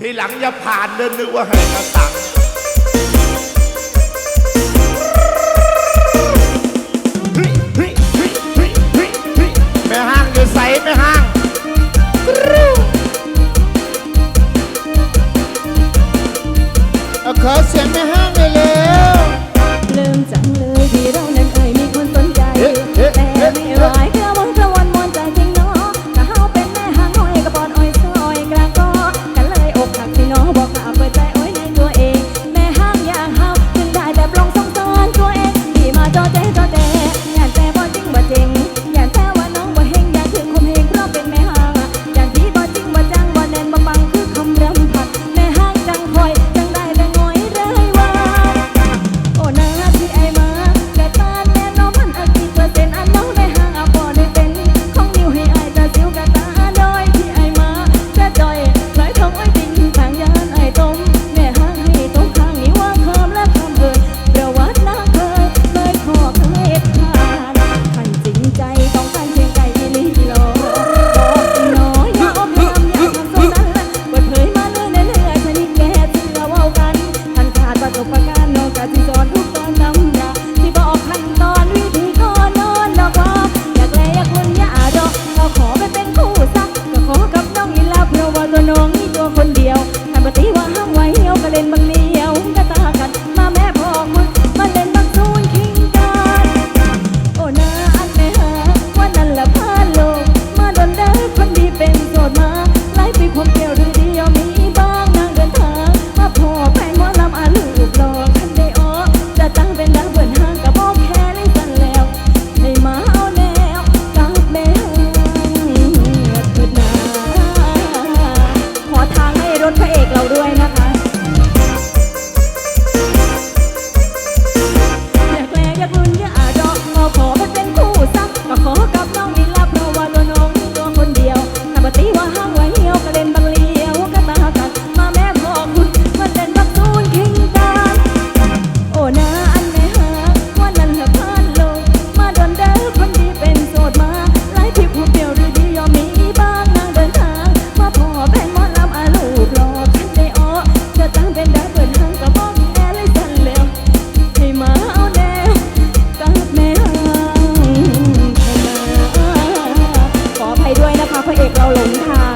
ทีหลังอย่าผ่านเดินนึกว่าให้กระตักแม่ห้างอยู่ใสแม่ห้างขอเสียงแม่ห้าง 龙们。